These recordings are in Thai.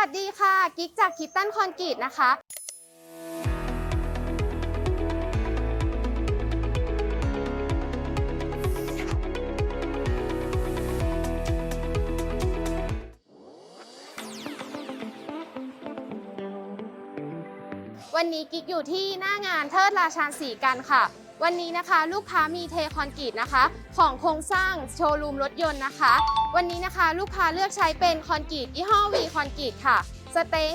วัสดีค่ะ กิ๊กจากคิตตันคอนกรีตนะคะ วันนี้กิ๊กอยู่ที่หน้างานเทิดราชาญสีกันค่ะ วันนี้นะคะ ลูกค้ามีเทคอนกรีตนะคะ ของโครงสร้างโชว์รูมรถยนต์นะคะ วันนี้นะคะ ลูกค้าเลือกใช้เป็นคอนกรีตยี่ห้อวีคอนกรีตค่ะสเต็ง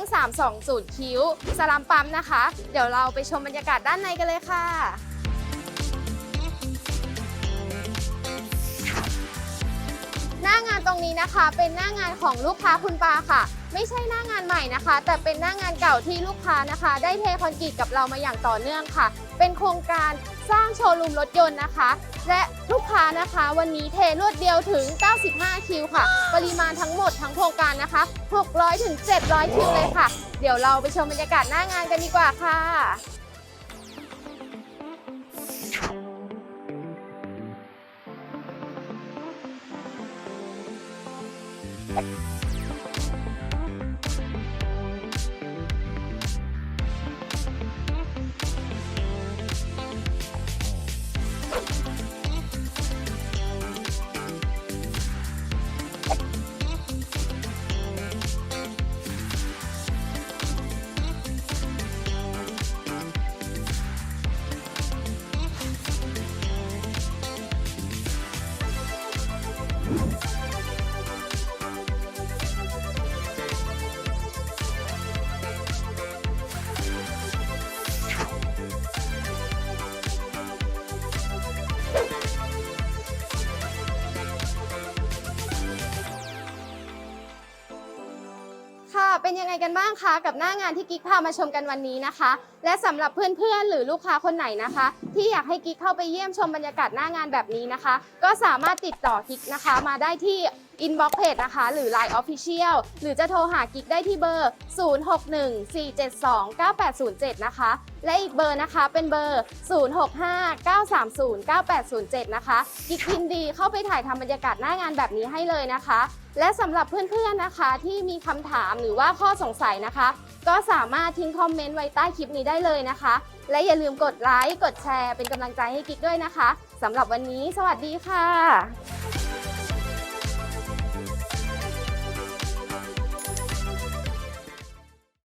320 คิ้ว สลัมปั๊มนะคะ เดี๋ยวเราไปชมบรรยากาศด้านในกันเลยค่ะหน้างานตรงนี้นะคะเป็นหน้างานของลูกค้าคุณปาค่ะ ไม่ใช่หน้างานใหม่นะคะ แต่เป็นหน้างานเก่าที่ลูกค้านะคะ ได้เทคอนกรีตกับเรามาอย่างต่อเนื่องค่ะ เป็นโครงการสร้างโชว์รูมรถยนต์นะคะ และลูกค้านะคะ วันนี้เทรวดเดียวถึง 95 คิวค่ะ ปริมาณทั้งหมดทั้งโครงการนะคะ 600ถึง700 คิวเลยค่ะ เดี๋ยวเราไปชมบรรยากาศหน้างานกันดีกว่าค่ะ Thank you. ค่ะ เป็นยังไงกันบ้างคะกับหน้างานที่กิ๊กพามาชมกันวันนี้นะคะ และสำหรับเพื่อนๆ หรือลูกค้าคนไหนนะคะ ที่อยากให้กิ๊กเข้าไปเยี่ยมชมบรรยากาศหน้างานแบบนี้นะคะ ก็สามารถติดต่อกิ๊กนะคะ มาได้ที่ inbox page นะคะ หรือ Line Official หรือจะโทรหากิ๊กได้ที่เบอร์ 0614729807 นะคะ และอีกเบอร์นะคะเป็นเบอร์ 0659309807 นะคะกิ๊กยินดีเข้าไปถ่ายทำบรรยากาศหน้างานแบบนี้ให้เลยนะคะ และสำหรับเพื่อนๆนะคะที่มีคำถามหรือว่าข้อสงสัยนะคะ ก็สามารถทิ้งคอมเมนต์ไว้ใต้คลิปนี้ได้เลยนะคะ และอย่าลืมกดไลค์กดแชร์เป็นกำลังใจให้กิ๊กด้วยนะคะสำหรับวันนี้ สวัสดีค่ะ